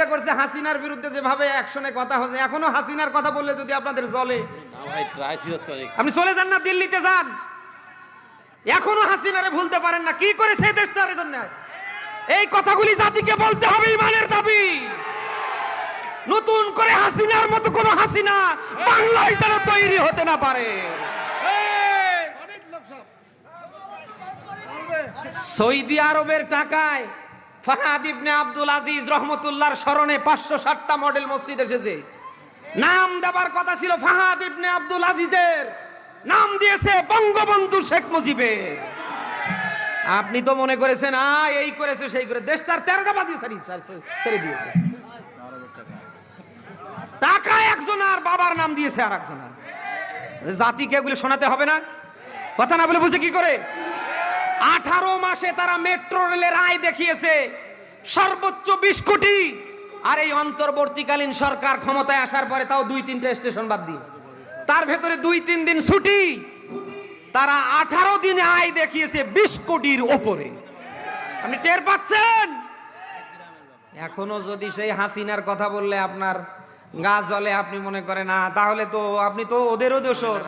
বিরোধিতা করছে হাসিনার বিরুদ্ধে যেভাবে অ্যাকশনে কথা হচ্ছে এখনও হাসিনার কথা বললে যদি আপনাদের সরি আপনি চলে যান না দিল্লিতে যান। এখনও হাসিনারে ভুলতে পারেন না কি করে সেই দেশটার জন্য এই কথাগুলি জাতিকে বলতে হবে ইমানের দাবি। নতুন করে হাসিনার মতো কোন হাসিনা বাংলায় যেন তৈরি হতে না পারে। সৌদি আরবের টাকায় ফাহাদ ইবনে আব্দুল আজিজ রহমতুল্লাহর স্মরণে পাঁচশো ষাটটা মডেল মসজিদ এসেছে। নাম দেবার কথা ছিল ফাহাদ ইবনে আব্দুল আজিজের। নাম দিয়েছে বঙ্গবন্ধু শেখ মুজিবের। আপনি তো মনে করেছেন আ এই করেছে, সেই করে দেশ তার তেরোটা বাজি ছেড়ে দিয়েছে। টাকা একজন আর বাবার নাম দিয়েছে আর একজন আর। জাতিকে এগুলো শোনাতে হবে না? কথা না বলে বুঝে কি করে? আঠারো মাসে তারা মেট্রো রেলের আয় দেখিয়েছে। সর্বোচ্চ বিশ কোটি। আর এই অন্তর্বর্তীকালীন সরকার ক্ষমতায় আসার পরে তাও দুই তিনটা স্টেশন বাদ দিয়ে। তার ভেতরে দুই তিন দিন ছুটি। তারা আঠারো দিনে আয় দেখিয়েছে বিশ কোটির ওপরে। আপনি টের পাচ্ছেন? এখনও যদি সেই হাসিনার কথা বললে আপনার গা জলে আপনি মনে করেন না তাহলে তো আপনি তো ওদেরও দোষর।